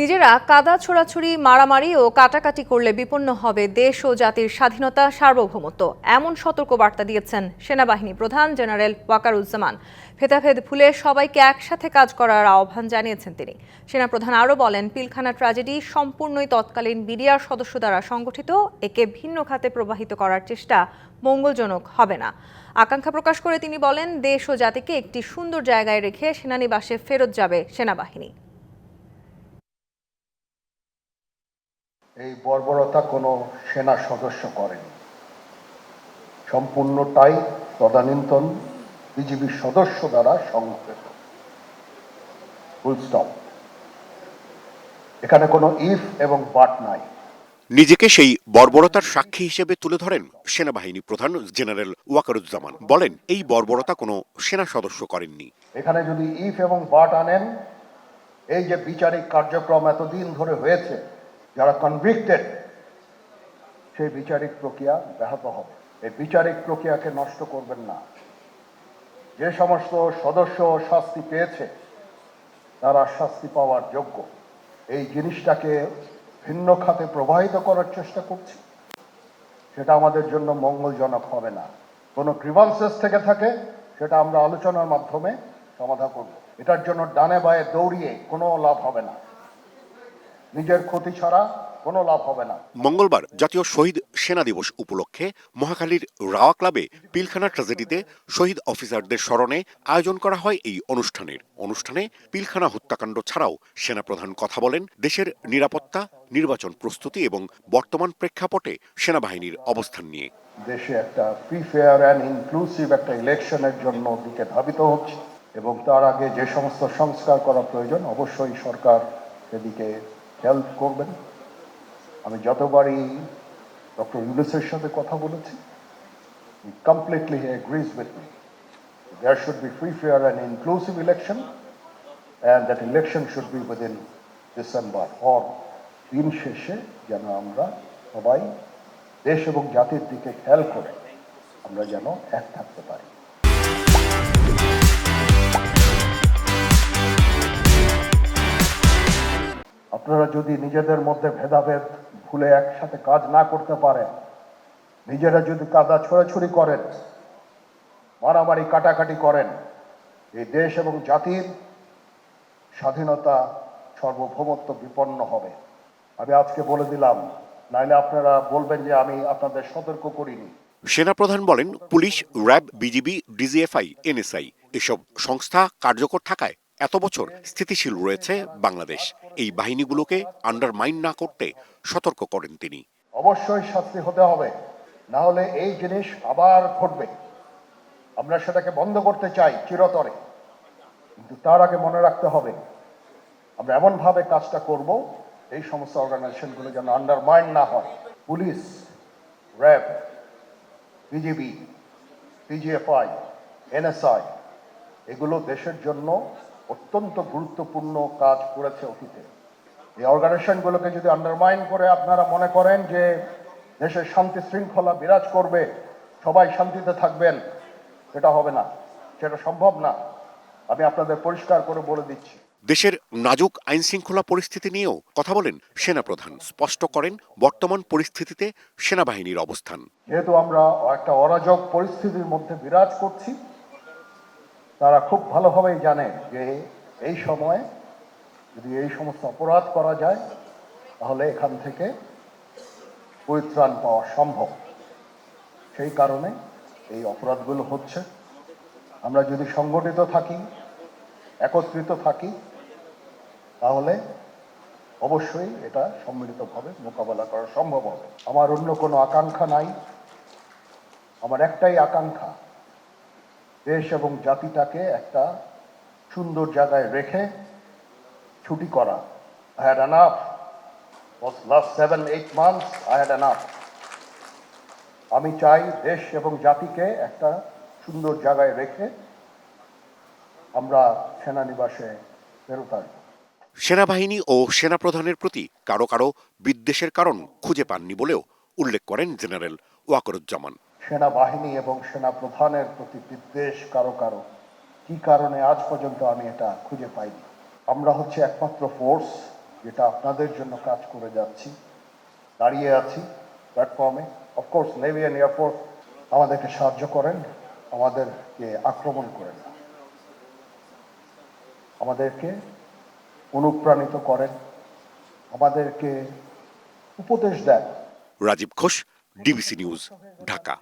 নিজেরা কাদা ছোড়াছুড়ি, মারামারি ও কাটাকাটি করলে বিপন্ন হবে দেশ ও জাতির স্বাধীনতা সার্বভৌমত্ব, এমন সতর্ক বার্তা দিয়েছেন সেনাবাহিনী প্রধান জেনারেল ওয়াকারুজ্জামান। ভেদাভেদ ভুলে সবাইকে একসাথে কাজ করার আহ্বান জানিয়েছেন তিনি। সেনাপ্রধান আরও বলেন, পিলখানা ট্র্যাজেডি সম্পূর্ণই তৎকালীন বিডিআর সদস্য দ্বারা সংগঠিত, একে ভিন্ন খাতে প্রবাহিত করার চেষ্টা মঙ্গলজনক হবে না। আকাঙ্ক্ষা প্রকাশ করে তিনি বলেন, দেশ ও জাতিকে একটি সুন্দর জায়গায় রেখে সেনানিবাসে ফেরত যাবে সেনাবাহিনী। এই বর্বরতা কোনো সেনা সদস্য করেনি। সম্পূর্ণটাই তদানীন্তন বিজিবির সদস্য দ্বারা সংঘটিত ফুল স্টপ এখানে কোনো ইফ এবং বাট নাই। নিজেকে সেই বর্বরতার সাক্ষী হিসেবে তুলে ধরেন সেনাবাহিনী প্রধান জেনারেল ওয়াকারুজ্জামান। বলেন এই বর্বরতা কোনো সেনা সদস্য করেননি। এখানে যদি ইফ এবং বাট আনেন এই যে বিচারিক কার্যক্রম এতদিন ধরে হয়েছে যারা কনভিক্টেড সেই বিচারিক প্রক্রিয়া ব্যাহত হবে। এই বিচারিক প্রক্রিয়াকে নষ্ট করবেন না। যে সমস্ত সদস্য শাস্তি পেয়েছে, তারা শাস্তি পাওয়ার যোগ্য। এই জিনিসটাকে ভিন্ন খাতে প্রবাহিত করার চেষ্টা করছি। সেটা আমাদের জন্য মঙ্গলজনক হবে না। কোনো গ্রিভান্সেস থেকে থাকে, সেটা আমরা আলোচনার মাধ্যমে সমাধান করব। এটার জন্য ডানে বায়ে দৌড়িয়ে কোনো লাভ হবে না। নিজের ক্ষতি ছাড়া কোনো লাভ হবে না। মঙ্গলবার জাতীয় শহীদ সেনা দিবস উপলক্ষে মহাখালীর রাওয়া ক্লাবে পিলখানা ট্র্যাজেডিতে শহীদ অফিসারদের স্মরণে আয়োজন করা হয় এই অনুষ্ঠানের। অনুষ্ঠানে পিলখানা হত্যাকাণ্ড ছাড়াও সেনাপ্রধান কথা বলেন দেশের নিরাপত্তা নির্বাচন প্রস্তুতি এবং বর্তমান প্রেক্ষাপটে সেনাবাহিনীর অবস্থান নিয়ে। দেশে একটা ফ্রি ফেয়ার অ্যান্ড ইনক্লুসিভ একটা ইলেকশনের জন্য দিকে ধাবিত হচ্ছে এবং তার আগে যে সমস্ত সংস্কার করা প্রয়োজন অবশ্যই সরকার সেদিকে হেল্প করবেন। আমি যতবারই ডক্টর ইউনুসের সাথে কথা বলেছি completely agrees with me there should be free fair and inclusive election and that election should be within December or দিন শেষে যেন আমরা সবাই দেশ এবং জাতির দিকে খেয়াল করে আমরা যেন এক থাকতে পারি। আপনারা যদি নিজেদের মধ্যে ভেদাভেদ ভুলে একসাথে কাজ না করতে পারেন, নিজেরা যদি কাদা ছোড়াছুড়ি করেন, মারামারি কাটাকাটি করেন, এই দেশ এবং জাতির স্বাধীনতা সর্বভৌমত্ব বিপন্ন হবে। আমি আজকে বলে দিলাম, নাইলে আপনারা বলবেন যে আমি আপনাদের সতর্ক করিনি। সেনাপ্রধান বলেন, police, RAB, BGB, DGFI, NSI, এসব সংস্থা কার্যকর থাকায় এত বছর স্থিতিশীল রয়েছে বাংলাদেশ। এই বাহিনীগুলোকে আন্ডারমাইন না করতে সতর্ক করেন তিনি। অবশ্যই শাস্তি হতে হবে। না হলে এই জিনিস আবার ঘটবে। আমরা সেটাকে বন্ধ করতে চাই চিরতরে। কিন্তু তার আগে মনে রাখতে হবে, আমরা এমনভাবে কাজটা করব, এই সমস্ত অর্গানাইজেশনগুলো যেন আন্ডারমাইন না হয়। Police, RAB, BGB DGFI NSI, এগুলো দেশের জন্য অত্যন্ত গুরুত্বপূর্ণ কাজ করেছে অতীতে। এই অর্গানাইজেশনগুলোকে যদি আন্ডারমাইন করে আপনারা মনে করেন যে দেশের শান্তি শৃঙ্খলা বিরাজ করবে সবাই শান্তিতে থাকবেন সেটা হবে না সেটা সম্ভব না। আমি আপনাদের পরিষ্কার করে বলে দিচ্ছি। দেশের নাজুক আইন শৃঙ্খলা পরিস্থিতি নিয়েও কথা বলেন সেনাপ্রধান স্পষ্ট করেন বর্তমান পরিস্থিতিতে সেনাবাহিনীর অবস্থান। যেহেতু আমরা একটা অরাজক পরিস্থিতির মধ্যে বিরাজ করছি তারা খুব ভালোভাবেই জানে যে এই সময়ে যদি এই সমস্ত অপরাধ করা যায়, তাহলে এখান থেকে পরিত্রাণ পাওয়া সম্ভব। সেই কারণে এই অপরাধগুলো হচ্ছে। আমরা যদি সংগঠিত থাকি, একত্রিত থাকি, তাহলে অবশ্যই এটা সম্মিলিতভাবে মোকাবেলা করা সম্ভব হবে। আমার অন্য কোনো আকাঙ্ক্ষা নাই। আমার একটাই আকাঙ্ক্ষা দেশ এবং জাতিটাকে একটা সুন্দর জায়গায় রেখে ছুটি করা। I had enough last seven eight months I had enough আমি চাই দেশ এবং জাতিকে একটা সুন্দর জায়গায় রেখে আমরা সেনানিবাসে ফেরত আসব। সেনাবাহিনী ও সেনাপ্রধানের প্রতি কারও কারও বিদ্বেষের কারণ খুঁজে পাননি বলেও উল্লেখ করেন জেনারেল ওয়াকরুজ্জামান। সেনাবাহিনী এবং সেনা প্রধানের প্রতি বিদ্বেষ কারও কারও। কি কারণে আজ পর্যন্ত আমি এটা খুঁজে পাইনি? আমরা হচ্ছে একমাত্র ফোর্স যেটা আপনাদের জন্য কাজ করে যাচ্ছি। দাঁড়িয়ে আছি প্ল্যাটফর্মে অফকোর্স নেভিয়ান এয়ারফোর্স আমাদেরকে সাহায্য করেন, আমাদেরকে আক্রমণ করেন। আমাদেরকে অনুপ্রাণিত করেন। আমাদেরকে উপদেশ দেন। Rajib Ghosh DBC news Dhaka